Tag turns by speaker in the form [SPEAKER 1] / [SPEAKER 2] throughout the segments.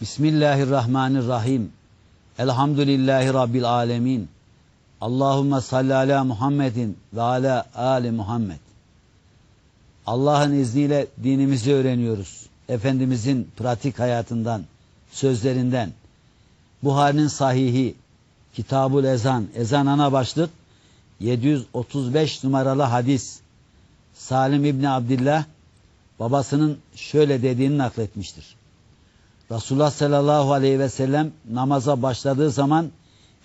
[SPEAKER 1] Bismillahirrahmanirrahim. Elhamdülillahi Rabbil alemin. Allahümme salli ala Muhammedin ve ala ali Muhammed. Allah'ın izniyle dinimizi öğreniyoruz. Efendimizin pratik hayatından, sözlerinden. Buhari'nin sahihi, Kitabul Ezan, ezan ana başlık, 735 numaralı hadis. Salim İbni Abdillah, babasının şöyle dediğini nakletmiştir. Resulullah sallallahu aleyhi ve sellem namaza başladığı zaman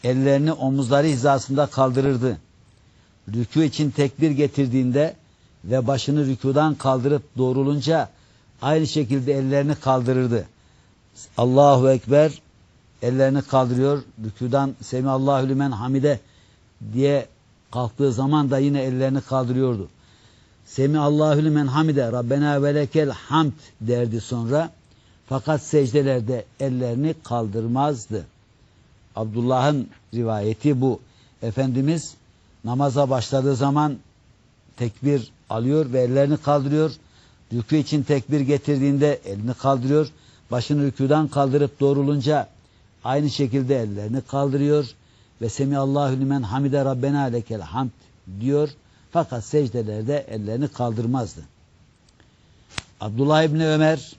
[SPEAKER 1] ellerini omuzları hizasında kaldırırdı. Rükû için tekbir getirdiğinde ve başını rükudan kaldırıp doğrulunca aynı şekilde ellerini kaldırırdı. Allahu Ekber ellerini kaldırıyor. Rükudan Semihallahu lümen hamide diye kalktığı zaman da yine ellerini kaldırıyordu. Semihallahu lümen hamide Rabbena ve lekel hamd derdi sonra. Fakat secdelerde ellerini kaldırmazdı. Abdullah'ın rivayeti bu. Efendimiz namaza başladığı zaman tekbir alıyor ve ellerini kaldırıyor. Rükû için tekbir getirdiğinde elini kaldırıyor. Başını rükûdan kaldırıp doğrulunca aynı şekilde ellerini kaldırıyor. Ve Semihallahu limen hamide rabbena lekel hamd diyor. Fakat secdelerde ellerini kaldırmazdı. Abdullah İbni Ömer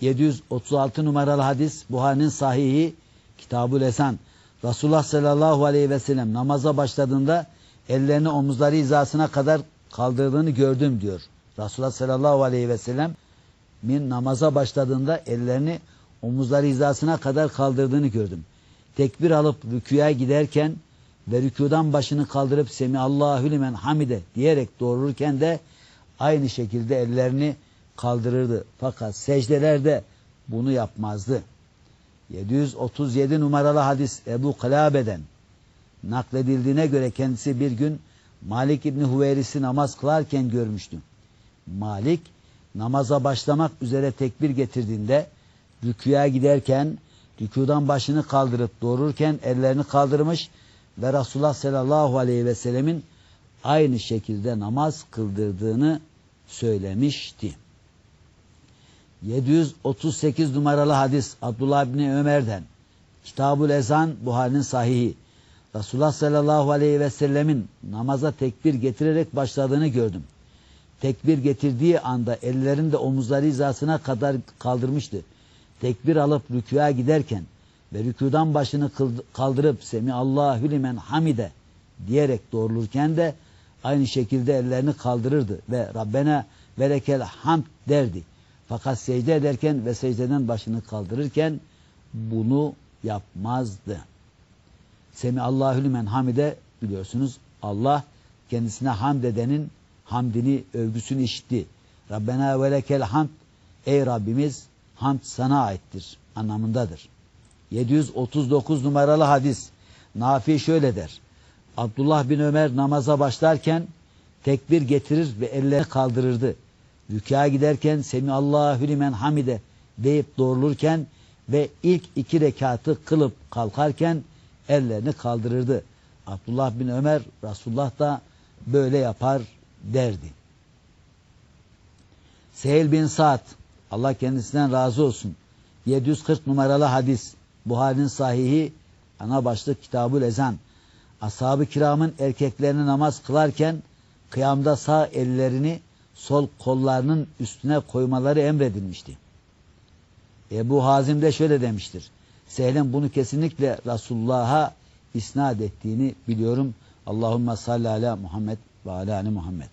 [SPEAKER 1] 736 numaralı hadis Buhari'nin sahihi Kitabul Esan. Resulullah sallallahu aleyhi ve sellem namaza başladığında ellerini omuzları hizasına kadar kaldırdığını gördüm diyor. Resulullah sallallahu aleyhi ve sellem min namaza başladığında ellerini omuzları hizasına kadar kaldırdığını gördüm. Tekbir alıp rüküye giderken ve rükudan başını kaldırıp Semihallahu limen hamide diyerek doğrulurken de aynı şekilde ellerini kaldırırdı. Fakat secdelerde bunu yapmazdı. 737 numaralı hadis Ebu Kalabe'den nakledildiğine göre kendisi bir gün Malik İbni Hüveyris'i namaz kılarken görmüştüm. Malik namaza başlamak üzere tekbir getirdiğinde rüküye giderken rükudan başını kaldırıp doğururken ellerini kaldırmış ve Resulullah sallallahu aleyhi ve sellemin aynı şekilde namaz kıldırdığını söylemişti. 738 numaralı hadis Abdullah bin Ömer'den Kitabul Ezan Buhari'nin sahihi Resulullah sallallahu aleyhi ve sellemin namaza tekbir getirerek başladığını gördüm. Tekbir getirdiği anda ellerini de omuzları hizasına kadar kaldırmıştı. Tekbir alıp rükûa giderken ve rükûdan başını kaldırıp Semi Allahu limen hamide diyerek doğrulurken de aynı şekilde ellerini kaldırırdı ve Rabbena verekel hamd derdi. Fakat secde ederken ve secdeden başını kaldırırken bunu yapmazdı. Semi Allahu limen hamide biliyorsunuz Allah kendisine hamd edenin hamdini, övgüsünü işitti. Rabbena ve lekel hamd ey Rabbimiz hamd sana aittir anlamındadır. 739 numaralı hadis Nafi şöyle der. Abdullah bin Ömer namaza başlarken tekbir getirir ve ellerini kaldırırdı. Rükâ giderken Semi Allahu limen hamide deyip doğrulurken ve ilk iki rekatı kılıp kalkarken ellerini kaldırırdı. Abdullah bin Ömer Resulullah da böyle yapar derdi. Sehil bin Sa'd Allah kendisinden razı olsun. 740 numaralı hadis Buhari'nin sahihi ana başlık Kitabul Ezan. Ashab-ı kiramın erkeklerini namaz kılarken kıyamda sağ ellerini sol kollarının üstüne koymaları emredilmişti. Ebu Hazim de şöyle demiştir. Sehlem bunu kesinlikle Resulullah'a isnat ettiğini biliyorum. Allahümme salli ala Muhammed ve ala Muhammed.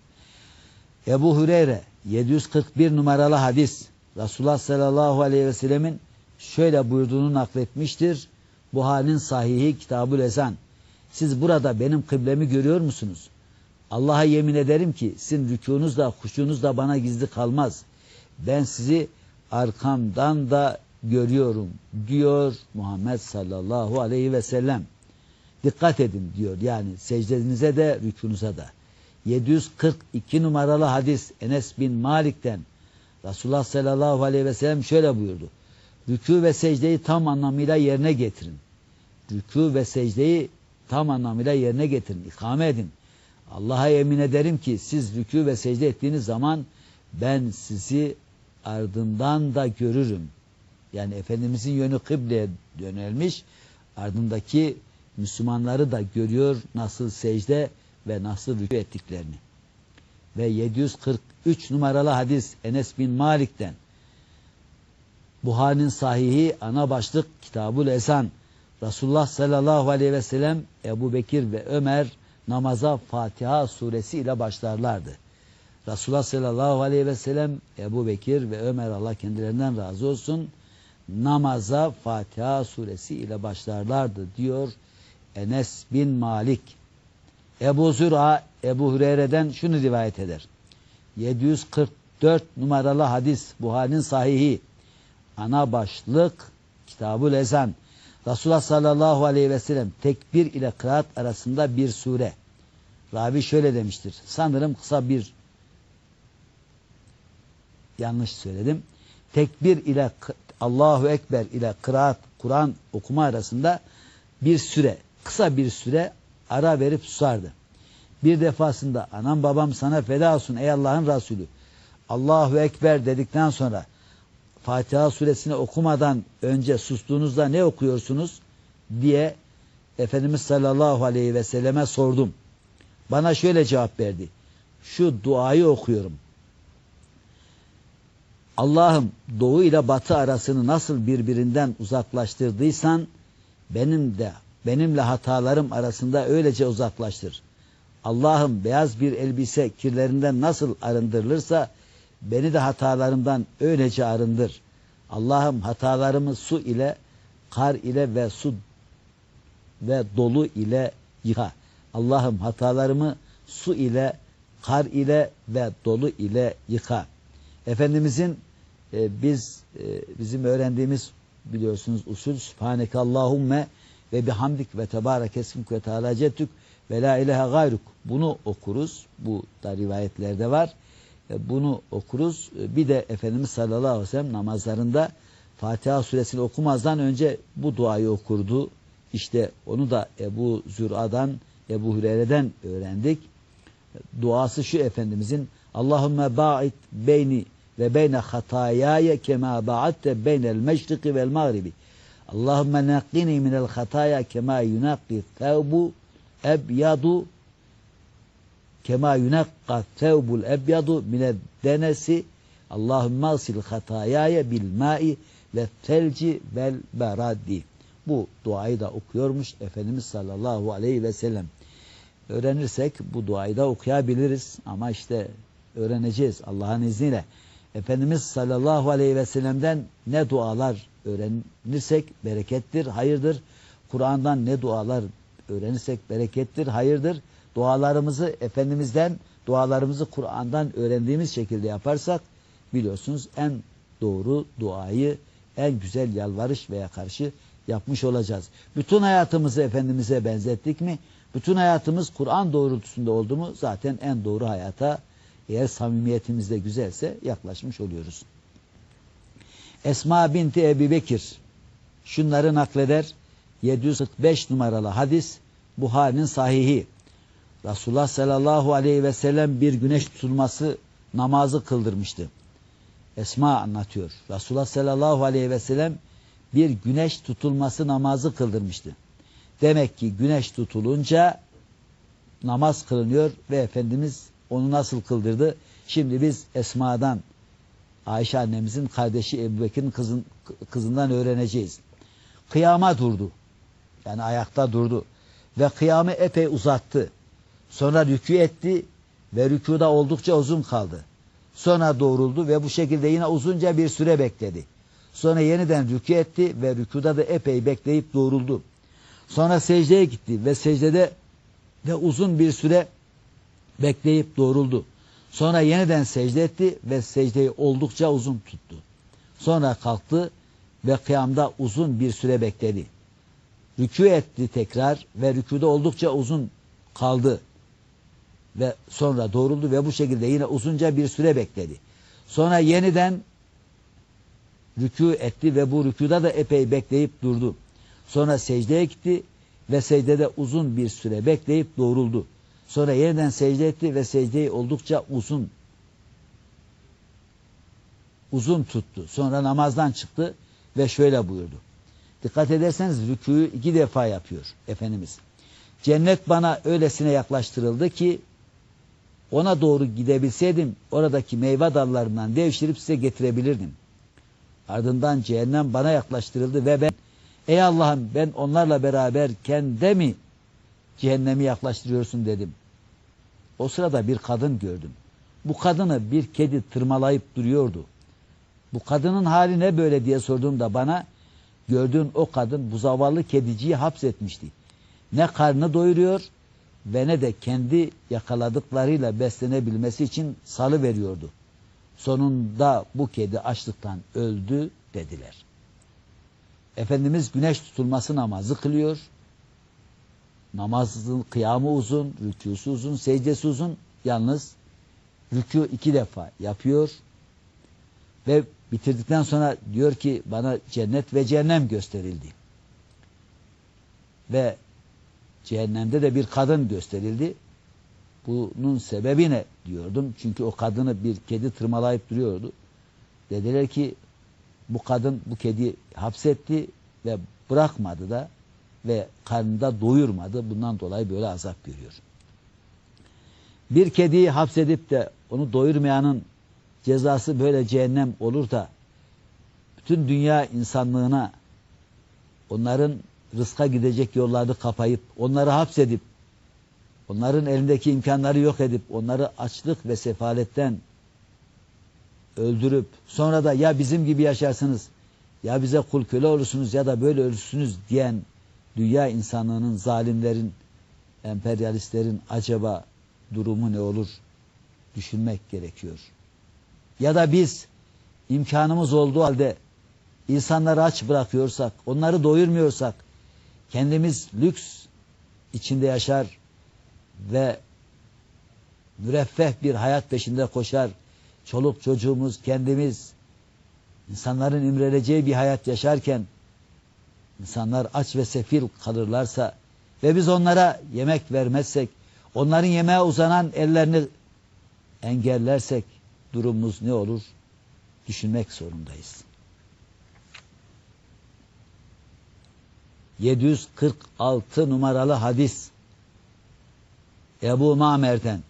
[SPEAKER 1] Ebu Hüreyre 741 numaralı hadis Resulullah sallallahu aleyhi ve sellemin şöyle buyurduğunu nakletmiştir. Buhari'nin sahihi Kitabul Ezan. Siz burada benim kıblemi görüyor musunuz? Allah'a yemin ederim ki sizin rükunuz da huşunuz da bana gizli kalmaz. Ben sizi arkamdan da görüyorum diyor Muhammed sallallahu aleyhi ve sellem. Dikkat edin diyor yani secdenize de rükunuza da. 742 numaralı hadis Enes bin Malik'ten Resulullah sallallahu aleyhi ve sellem şöyle buyurdu. Rükû ve secdeyi tam anlamıyla yerine getirin. Rükû ve secdeyi tam anlamıyla yerine getirin. İkame edin. Allah'a yemin ederim ki siz rükû ve secde ettiğiniz zaman ben sizi ardından da görürüm. Yani Efendimizin yönü kıbleye yönelmiş. Ardındaki Müslümanları da görüyor nasıl secde ve nasıl rükû ettiklerini. Ve 743 numaralı hadis Enes bin Malik'ten Buhari'nin sahihi ana başlık Kitabul Esan Resulullah sallallahu aleyhi ve sellem Ebu Bekir ve Ömer namaza Fatiha suresi ile başlarlardı. Resulullah sallallahu aleyhi ve sellem Ebu Bekir ve Ömer Allah kendilerinden razı olsun namaza Fatiha suresi ile başlarlardı diyor Enes bin Malik. Ebu Zür'a Ebu Hureyre'den şunu rivayet eder. 744 numaralı hadis Buhari'nin sahihi ana başlık Kitabul Ezan Resulullah sallallahu aleyhi ve sellem tekbir ile kıraat arasında bir sure. Ravi şöyle demiştir. Sanırım kısa bir yanlış söyledim. Tekbir ile Allahu Ekber ile kıraat Kur'an okuma arasında bir süre, kısa bir süre ara verip susardı. Bir defasında anam babam sana feda olsun ey Allah'ın Resulü. Allahu Ekber dedikten sonra Fatiha suresini okumadan önce sustuğunuzda ne okuyorsunuz diye Efendimiz sallallahu aleyhi ve selleme sordum. Bana şöyle cevap verdi. Şu duayı okuyorum. Allah'ım doğu ile batı arasını nasıl birbirinden uzaklaştırdıysan benim de benimle hatalarım arasında öylece uzaklaştır. Allah'ım beyaz bir elbise kirlerinden nasıl arındırılırsa beni de hatalarımdan öylece arındır. Allah'ım hatalarımı su ile, kar ile ve su ve dolu ile yıka. Allah'ım hatalarımı su ile, kar ile ve dolu ile yıka. Efendimizin e, biz e, bizim öğrendiğimiz biliyorsunuz usul Sübhaneke Allahümme ve bihamdik ve tebarek esmik ve teala cettük ve la ilahe gayruk. Bunu okuruz. Bu da rivayetlerde var. E, bunu okuruz. E, bir de Efendimiz sallallahu aleyhi ve sellem namazlarında Fatiha suresini okumazdan önce bu duayı okurdu. İşte onu da Ebu Zür'a'dan, Ebu Hureyre'den öğrendik. Duası şu Efendimizin Allahümme ba'id beyni ve beyne hatayaya kema ba'atte beynel meşriki vel mağribi. Allahümme naqqini minel hataya kema yunaqi thevbu ebyadu kema yunakka thevbul ebyadu mined denesi Allahümme asil hatayaya bil mai ve telci vel beradi. Bu duayı da okuyormuş Efendimiz sallallahu aleyhi ve sellem. Öğrenirsek bu duayı da okuyabiliriz ama işte öğreneceğiz Allah'ın izniyle. Efendimiz sallallahu aleyhi ve sellem'den ne dualar öğrenirsek berekettir, hayırdır. Kur'an'dan ne dualar öğrenirsek berekettir, hayırdır. Dualarımızı Efendimiz'den, dualarımızı Kur'an'dan öğrendiğimiz şekilde yaparsak biliyorsunuz en doğru duayı, en güzel yalvarış veya karşı yapmış olacağız. Bütün hayatımızı Efendimiz'e benzettik mi? Bütün hayatımız Kur'an doğrultusunda oldu mu? Zaten en doğru hayata eğer samimiyetimiz de güzelse yaklaşmış oluyoruz. Esma binti Ebi Bekir şunları nakleder. 745 numaralı hadis Buhari'nin sahihi. Resulullah sallallahu aleyhi ve sellem bir güneş tutulması namazı kıldırmıştı. Esma anlatıyor. Resulullah sallallahu aleyhi ve sellem bir güneş tutulması namazı kıldırmıştı. Demek ki güneş tutulunca namaz kılınıyor ve Efendimiz onu nasıl kıldırdı? Şimdi biz Esma'dan Ayşe annemizin kardeşi Ebu Bekir'in kızın, kızından öğreneceğiz. Kıyama durdu. Yani ayakta durdu. Ve kıyamı epey uzattı. Sonra rükû etti ve rükuda oldukça uzun kaldı. Sonra doğruldu ve bu şekilde yine uzunca bir süre bekledi. Sonra yeniden rükû etti ve rükuda da epey bekleyip doğruldu. Sonra secdeye gitti ve secdede de uzun bir süre bekleyip doğruldu. Sonra yeniden secde etti ve secdeyi oldukça uzun tuttu. Sonra kalktı ve kıyamda uzun bir süre bekledi. Rükû etti tekrar ve rükûda oldukça uzun kaldı. Ve sonra doğruldu ve bu şekilde yine uzunca bir süre bekledi. Sonra yeniden rükû etti ve bu rükuda da epey bekleyip durdu. Sonra secdeye gitti ve secdede uzun bir süre bekleyip doğruldu. Sonra yeniden secde etti ve secdeyi oldukça uzun uzun tuttu. Sonra namazdan çıktı ve şöyle buyurdu. Dikkat ederseniz rükûyu iki defa yapıyor Efendimiz. Cennet bana öylesine yaklaştırıldı ki ona doğru gidebilseydim oradaki meyve dallarından devşirip size getirebilirdim. Ardından cehennem bana yaklaştırıldı ve ben ey Allah'ım ben onlarla beraberken de mi cehennemi yaklaştırıyorsun dedim. O sırada bir kadın gördüm. Bu kadını bir kedi tırmalayıp duruyordu. Bu kadının hali ne böyle diye sorduğumda bana gördüğün o kadın bu zavallı kediciyi hapsetmişti. Ne karnı doyuruyor ve de kendi yakaladıklarıyla beslenebilmesi için salı veriyordu. Sonunda bu kedi açlıktan öldü dediler. Efendimiz güneş tutulması namazı kılıyor. Namazın kıyamı uzun, rükûsu uzun, secdesi uzun. Yalnız rükû iki defa yapıyor. Ve bitirdikten sonra diyor ki bana cennet ve cehennem gösterildi. Ve cehennemde de bir kadın gösterildi. Bunun sebebi ne diyordum. Çünkü o kadını bir kedi tırmalayıp duruyordu. Dediler ki bu kadın bu kedi hapsetti ve bırakmadı da ve karnında doyurmadı. Bundan dolayı böyle azap görüyor. Bir kediyi hapsedip de onu doyurmayanın cezası böyle cehennem olur da bütün dünya insanlığına onların rızka gidecek yolları kapayıp onları hapsedip onların elindeki imkanları yok edip onları açlık ve sefaletten öldürüp sonra da ya bizim gibi yaşarsınız ya bize kul köle olursunuz ya da böyle ölürsünüz diyen dünya insanlığının zalimlerin emperyalistlerin acaba durumu ne olur düşünmek gerekiyor. Ya da biz imkanımız olduğu halde insanları aç bırakıyorsak, onları doyurmuyorsak, kendimiz lüks içinde yaşar ve müreffeh bir hayat peşinde koşar, çoluk çocuğumuz, kendimiz insanların imreneceği bir hayat yaşarken insanlar aç ve sefil kalırlarsa ve biz onlara yemek vermezsek, onların yemeğe uzanan ellerini engellersek durumumuz ne olur? Düşünmek zorundayız. 746 numaralı hadis. Ebu Mamer'den.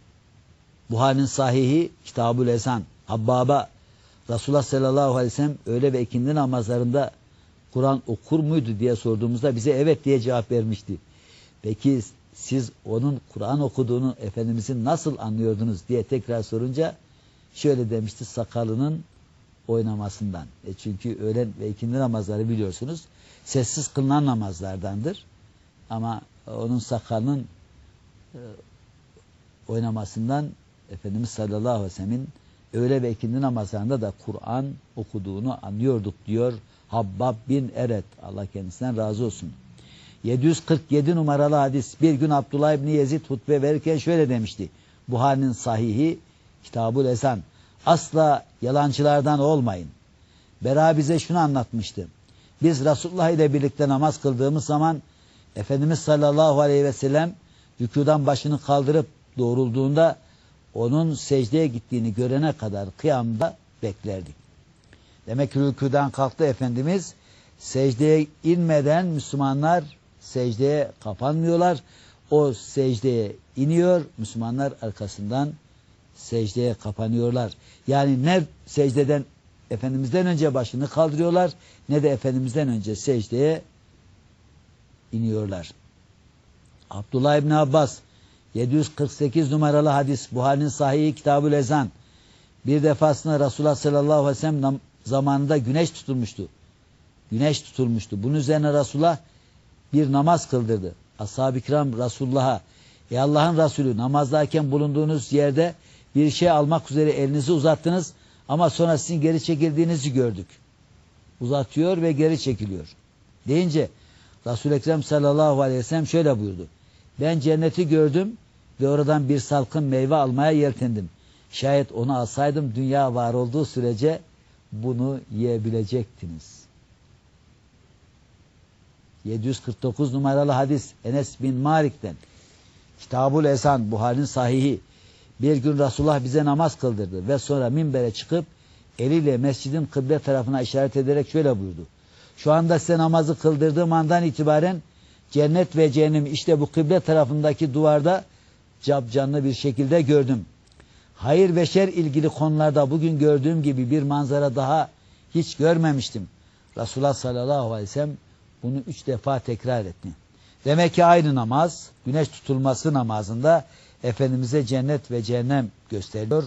[SPEAKER 1] Buhari'nin sahihi Kitabul Esan. Habbaba Resulullah sallallahu aleyhi ve sellem öğle ve ikindi namazlarında Kur'an okur muydu diye sorduğumuzda bize evet diye cevap vermişti. Peki siz onun Kur'an okuduğunu Efendimizin nasıl anlıyordunuz diye tekrar sorunca şöyle demişti sakalının oynamasından. E çünkü öğlen ve ikindi namazları biliyorsunuz sessiz kılınan namazlardandır. Ama onun sakalının e, oynamasından Efendimiz sallallahu aleyhi ve sellemin öğle ve ikindi namazlarında da Kur'an okuduğunu anlıyorduk diyor Habbab bin Eret. Allah kendisinden razı olsun. 747 numaralı hadis. Bir gün Abdullah İbni Yezid hutbe verirken şöyle demişti. Buhari'nin sahihi Kitabul Ezan. Asla yalancılardan olmayın. Bera bize şunu anlatmıştı. Biz Resulullah ile birlikte namaz kıldığımız zaman Efendimiz sallallahu aleyhi ve sellem rükudan başını kaldırıp doğrulduğunda onun secdeye gittiğini görene kadar kıyamda beklerdik. Demek ki rükudan kalktı Efendimiz secdeye inmeden Müslümanlar secdeye kapanmıyorlar. O secdeye iniyor, Müslümanlar arkasından secdeye kapanıyorlar. Yani ne secdeden Efendimiz'den önce başını kaldırıyorlar ne de Efendimiz'den önce secdeye iniyorlar. Abdullah İbni Abbas 748 numaralı hadis Buhari'nin sahihi kitabı Ezan bir defasında Resulullah sallallahu aleyhi ve sellem zamanında güneş tutulmuştu. Güneş tutulmuştu. Bunun üzerine Resulullah bir namaz kıldırdı. Ashab-ı kiram Resulullah'a Ey Allah'ın Resulü namazdayken bulunduğunuz yerde bir şey almak üzere elinizi uzattınız ama sonra sizin geri çekildiğinizi gördük. Uzatıyor ve geri çekiliyor. Deyince Resul-i Ekrem sallallahu aleyhi ve sellem şöyle buyurdu. Ben cenneti gördüm ve oradan bir salkın meyve almaya yeltendim. Şayet onu alsaydım dünya var olduğu sürece bunu yiyebilecektiniz. 749 numaralı hadis Enes bin Malik'ten Kitabul Esan Buhari'nin sahihi bir gün Resulullah bize namaz kıldırdı ve sonra minbere çıkıp eliyle mescidin kıble tarafına işaret ederek şöyle buyurdu. Şu anda size namazı kıldırdığım andan itibaren cennet ve cehennem işte bu kıble tarafındaki duvarda cap canlı bir şekilde gördüm. Hayır ve şer ilgili konularda bugün gördüğüm gibi bir manzara daha hiç görmemiştim. Resulullah sallallahu aleyhi ve sellem bunu üç defa tekrar etti. Demek ki aynı namaz, güneş tutulması namazında Efendimiz'e cennet ve cehennem gösteriyor.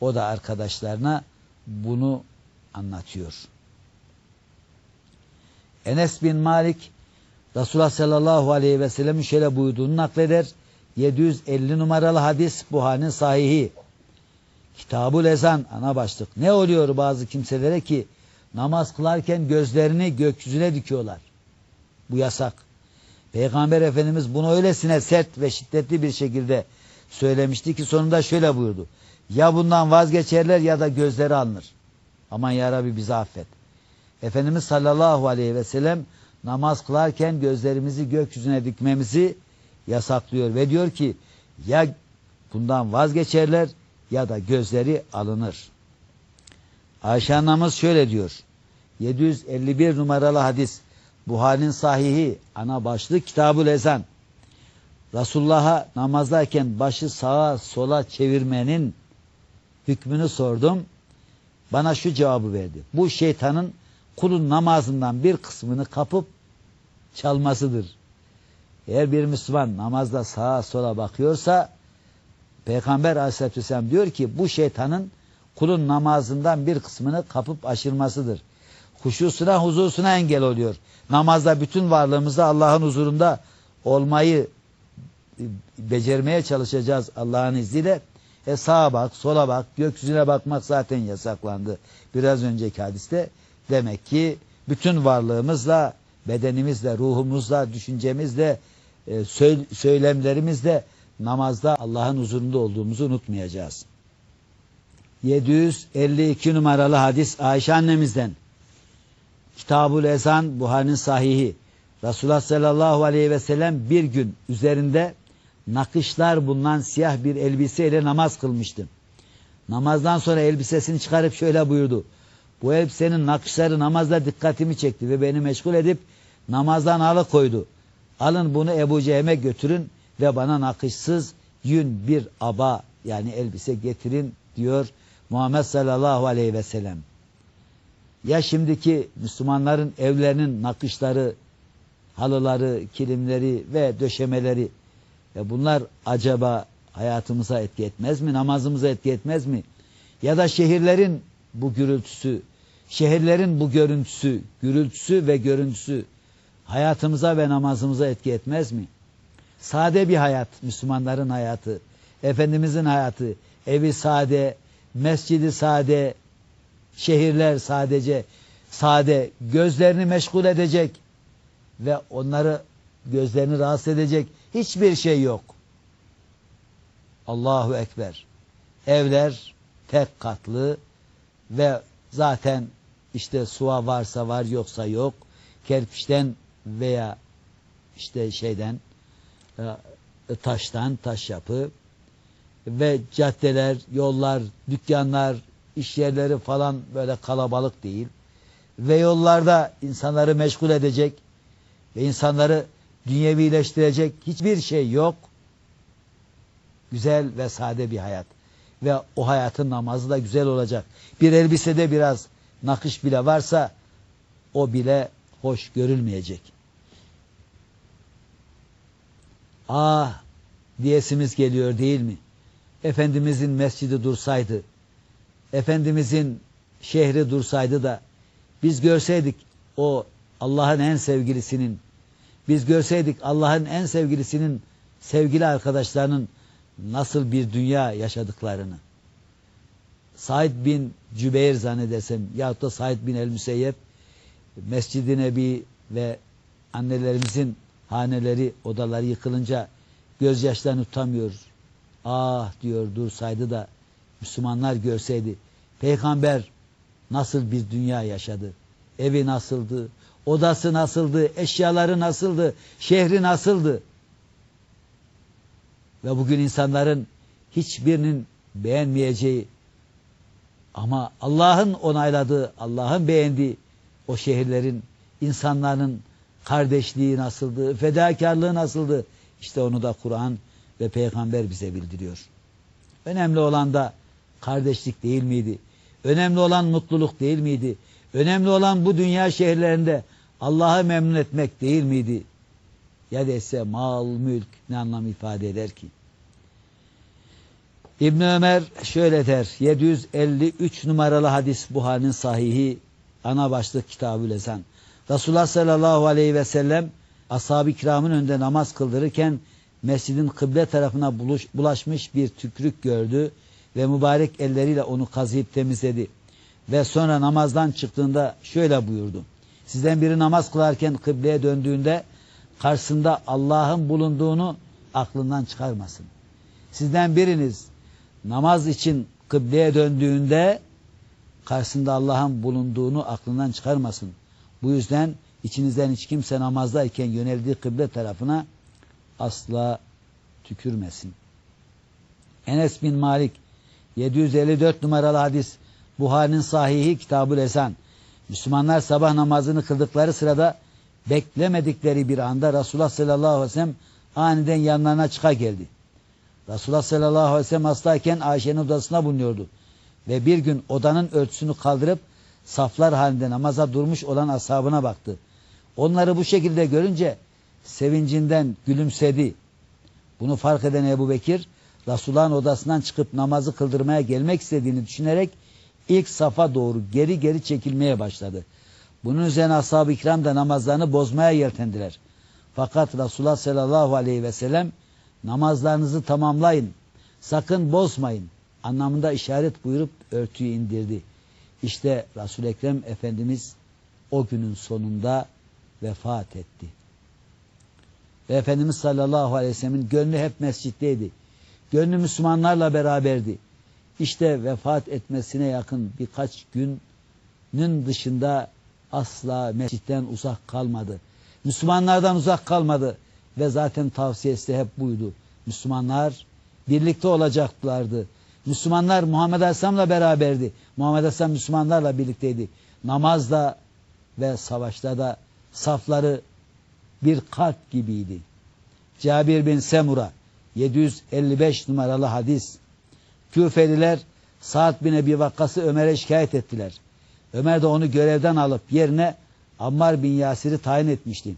[SPEAKER 1] O da arkadaşlarına bunu anlatıyor. Enes bin Malik Resulullah sallallahu aleyhi ve sellem'in şöyle buyurduğunu nakleder. 750 numaralı hadis Buhari'nin sahihi. Kitabul Ezan ana başlık. Ne oluyor bazı kimselere ki namaz kılarken gözlerini gökyüzüne dikiyorlar. Bu yasak. Peygamber Efendimiz bunu öylesine sert ve şiddetli bir şekilde söylemişti ki sonunda şöyle buyurdu. Ya bundan vazgeçerler ya da gözleri alınır. Aman ya Rabbi bizi affet. Efendimiz sallallahu aleyhi ve sellem namaz kılarken gözlerimizi gökyüzüne dikmemizi yasaklıyor ve diyor ki ya bundan vazgeçerler ya da gözleri alınır. Ayşe annemiz şöyle diyor. 751 numaralı hadis Buhari'nin sahihi ana başlık Kitabul Ezan. Resulullah'a namazdayken başı sağa sola çevirmenin hükmünü sordum. Bana şu cevabı verdi. Bu şeytanın kulun namazından bir kısmını kapıp çalmasıdır. Eğer bir Müslüman namazda sağa sola bakıyorsa Peygamber aleyhissalatü vesselam diyor ki bu şeytanın kulun namazından bir kısmını kapıp aşırmasıdır. Huşusuna huzusuna engel oluyor. Namazda bütün varlığımızda Allah'ın huzurunda olmayı becermeye çalışacağız Allah'ın izniyle. E sağa bak, sola bak, gökyüzüne bakmak zaten yasaklandı. Biraz önceki hadiste demek ki bütün varlığımızla, bedenimizle, ruhumuzla, düşüncemizle, e, söylemlerimizle namazda Allah'ın huzurunda olduğumuzu unutmayacağız. 752 numaralı hadis Ayşe annemizden. Kitabul Ezan Buhari'nin sahihi. Resulullah sallallahu aleyhi ve sellem bir gün üzerinde nakışlar bulunan siyah bir elbiseyle namaz kılmıştı. Namazdan sonra elbisesini çıkarıp şöyle buyurdu. Bu elbisenin nakışları namazda dikkatimi çekti ve beni meşgul edip namazdan alıkoydu. Alın bunu Ebu Cehem'e götürün ve bana nakışsız yün bir aba yani elbise getirin diyor Muhammed sallallahu aleyhi ve sellem. Ya şimdiki Müslümanların evlerinin nakışları, halıları, kilimleri ve döşemeleri ya bunlar acaba hayatımıza etki etmez mi? Namazımıza etki etmez mi? Ya da şehirlerin bu gürültüsü, şehirlerin bu görüntüsü, gürültüsü ve görüntüsü hayatımıza ve namazımıza etki etmez mi? Sade bir hayat, Müslümanların hayatı, Efendimizin hayatı, evi sade, mescidi sade, şehirler sadece sade, gözlerini meşgul edecek ve onları gözlerini rahatsız edecek hiçbir şey yok. Allahu Ekber. Evler tek katlı ve zaten işte suva varsa var yoksa yok. Kerpiçten veya işte şeyden e, taştan taş yapı ve caddeler, yollar, dükkanlar, iş yerleri falan böyle kalabalık değil. Ve yollarda insanları meşgul edecek ve insanları dünyevileştirecek hiçbir şey yok. Güzel ve sade bir hayat. Ve o hayatın namazı da güzel olacak. Bir elbisede biraz nakış bile varsa o bile hoş görülmeyecek. Ah diyesimiz geliyor değil mi? Efendimizin mescidi dursaydı, Efendimizin şehri dursaydı da biz görseydik o Allah'ın en sevgilisinin, biz görseydik Allah'ın en sevgilisinin sevgili arkadaşlarının nasıl bir dünya yaşadıklarını. Said bin Cübeyr zannedersem yahut da Said bin el-Müseyyep Mescid-i Nebi ve annelerimizin haneleri, odaları yıkılınca gözyaşlarını tutamıyor. Ah diyor dursaydı da Müslümanlar görseydi. Peygamber nasıl bir dünya yaşadı? Evi nasıldı? Odası nasıldı? Eşyaları nasıldı? Şehri nasıldı? Ve bugün insanların hiçbirinin beğenmeyeceği ama Allah'ın onayladığı, Allah'ın beğendiği o şehirlerin insanların kardeşliği nasıldı, fedakarlığı nasıldı? İşte onu da Kur'an ve peygamber bize bildiriyor. Önemli olan da kardeşlik değil miydi? Önemli olan mutluluk değil miydi? Önemli olan bu dünya şehirlerinde Allah'ı memnun etmek değil miydi? Ya dese mal, mülk ne anlam ifade eder ki? İbn Ömer şöyle der. 753 numaralı hadis Buhari'nin sahihi ana başlık kitabı lezen. Resulullah sallallahu aleyhi ve sellem ashab-ı kiramın önünde namaz kıldırırken mescidin kıble tarafına buluş, bulaşmış bir tükrük gördü ve mübarek elleriyle onu kazıyıp temizledi. Ve sonra namazdan çıktığında şöyle buyurdu. Sizden biri namaz kılarken kıbleye döndüğünde karşısında Allah'ın bulunduğunu aklından çıkarmasın. Sizden biriniz namaz için kıbleye döndüğünde karşısında Allah'ın bulunduğunu aklından çıkarmasın. Bu yüzden içinizden hiç kimse namazdayken yöneldiği kıble tarafına asla tükürmesin. Enes bin Malik 754 numaralı hadis Buhari'nin sahihi kitabı Esan. Müslümanlar sabah namazını kıldıkları sırada beklemedikleri bir anda Resulullah sallallahu aleyhi ve sellem aniden yanlarına çıka geldi. Resulullah sallallahu aleyhi ve sellem hastayken Ayşe'nin odasına bulunuyordu. Ve bir gün odanın örtüsünü kaldırıp saflar halinde namaza durmuş olan ashabına baktı. Onları bu şekilde görünce sevincinden gülümsedi. Bunu fark eden Ebu Bekir, Resulullah'ın odasından çıkıp namazı kıldırmaya gelmek istediğini düşünerek ilk safa doğru geri geri çekilmeye başladı. Bunun üzerine ashab-ı kiram da namazlarını bozmaya yeltendiler. Fakat Resulullah sallallahu aleyhi ve sellem namazlarınızı tamamlayın, sakın bozmayın anlamında işaret buyurup örtüyü indirdi. İşte Resul-i Ekrem Efendimiz o günün sonunda vefat etti. Ve Efendimiz sallallahu aleyhi ve sellemin gönlü hep mescitteydi. Gönlü Müslümanlarla beraberdi. İşte vefat etmesine yakın birkaç günün dışında asla mescitten uzak kalmadı. Müslümanlardan uzak kalmadı. Ve zaten tavsiyesi de hep buydu. Müslümanlar birlikte olacaklardı. Müslümanlar Muhammed Aleyhisselam'la beraberdi. Muhammed Aleyhisselam Müslümanlarla birlikteydi. Namazda ve savaşta da safları bir kalp gibiydi. Cabir bin Semura 755 numaralı hadis. Küfeliler Sa'd bin Ebi Vakkas'ı Ömer'e şikayet ettiler. Ömer de onu görevden alıp yerine Ammar bin Yasir'i tayin etmişti.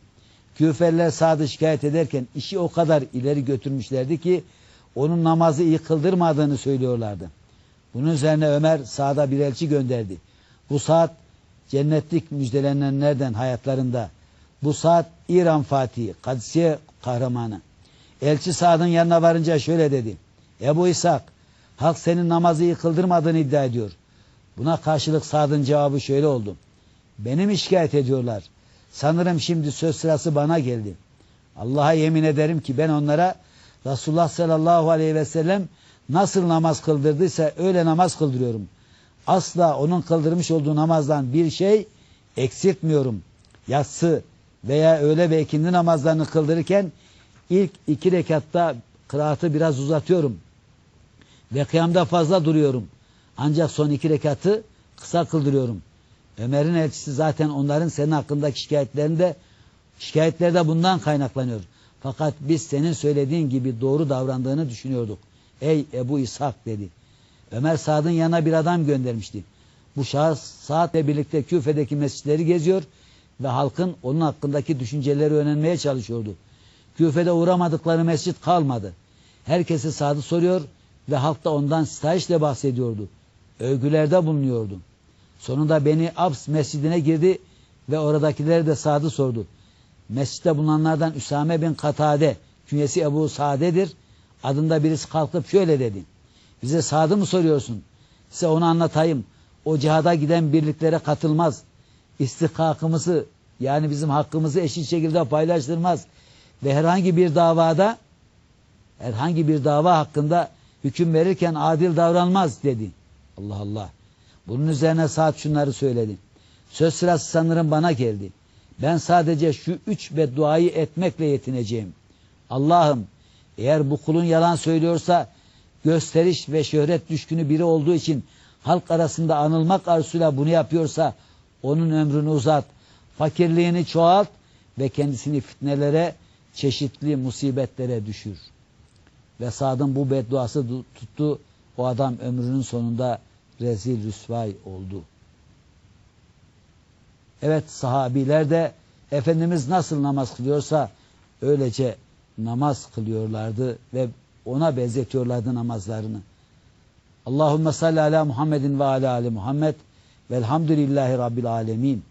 [SPEAKER 1] Küfeliler Sa'd'ı şikayet ederken işi o kadar ileri götürmüşlerdi ki onun namazı iyi kıldırmadığını söylüyorlardı. Bunun üzerine Ömer Sa'da bir elçi gönderdi. Bu saat cennetlik müjdelenenlerden hayatlarında. Bu saat İran Fatihi, Kadisiye kahramanı. Elçi Sa'd'ın yanına varınca şöyle dedi. Ebu İshak, halk senin namazı iyi kıldırmadığını iddia ediyor. Buna karşılık Sa'd'ın cevabı şöyle oldu. Beni mi şikayet ediyorlar? Sanırım şimdi söz sırası bana geldi. Allah'a yemin ederim ki ben onlara Resulullah sallallahu aleyhi ve sellem nasıl namaz kıldırdıysa öyle namaz kıldırıyorum. Asla onun kıldırmış olduğu namazdan bir şey eksiltmiyorum. Yatsı veya öğle ve ikindi namazlarını kıldırırken ilk iki rekatta kıraatı biraz uzatıyorum. Ve kıyamda fazla duruyorum. Ancak son iki rekatı kısa kıldırıyorum. Ömer'in elçisi zaten onların senin hakkındaki şikayetlerinde şikayetleri de bundan kaynaklanıyor. Fakat biz senin söylediğin gibi doğru davrandığını düşünüyorduk. Ey Ebu İshak dedi. Ömer Sa'd'ın yanına bir adam göndermişti. Bu şahıs Sa'd'le birlikte Küfe'deki mescitleri geziyor ve halkın onun hakkındaki düşünceleri öğrenmeye çalışıyordu. Küfe'de uğramadıkları mescit kalmadı. Herkesi Sa'd'ı soruyor ve halk da ondan stajle bahsediyordu. Övgülerde bulunuyordu. Sonunda Beni Abs mescidine girdi ve oradakileri de Sa'd'ı sordu. Mescitte bulunanlardan Üsame bin Katade, künyesi Ebu Sade'dir. Adında birisi kalkıp şöyle dedi. Bize Sad'ı mı soruyorsun? Size onu anlatayım. O cihada giden birliklere katılmaz. İstihkakımızı yani bizim hakkımızı eşit şekilde paylaştırmaz. Ve herhangi bir davada herhangi bir dava hakkında hüküm verirken adil davranmaz dedi. Allah Allah. Bunun üzerine saat şunları söyledi. Söz sırası sanırım bana geldi. Ben sadece şu üç bedduayı etmekle yetineceğim. Allah'ım eğer bu kulun yalan söylüyorsa gösteriş ve şöhret düşkünü biri olduğu için halk arasında anılmak arzusuyla bunu yapıyorsa onun ömrünü uzat. Fakirliğini çoğalt ve kendisini fitnelere, çeşitli musibetlere düşür. Ve Sad'ın bu bedduası tuttu. O adam ömrünün sonunda rezil rüsvay oldu. Evet sahabiler de Efendimiz nasıl namaz kılıyorsa öylece namaz kılıyorlardı ve ona benzetiyorlardı namazlarını. Allahümme salli ala Muhammedin ve ala ali Muhammed velhamdülillahi rabbil alemin.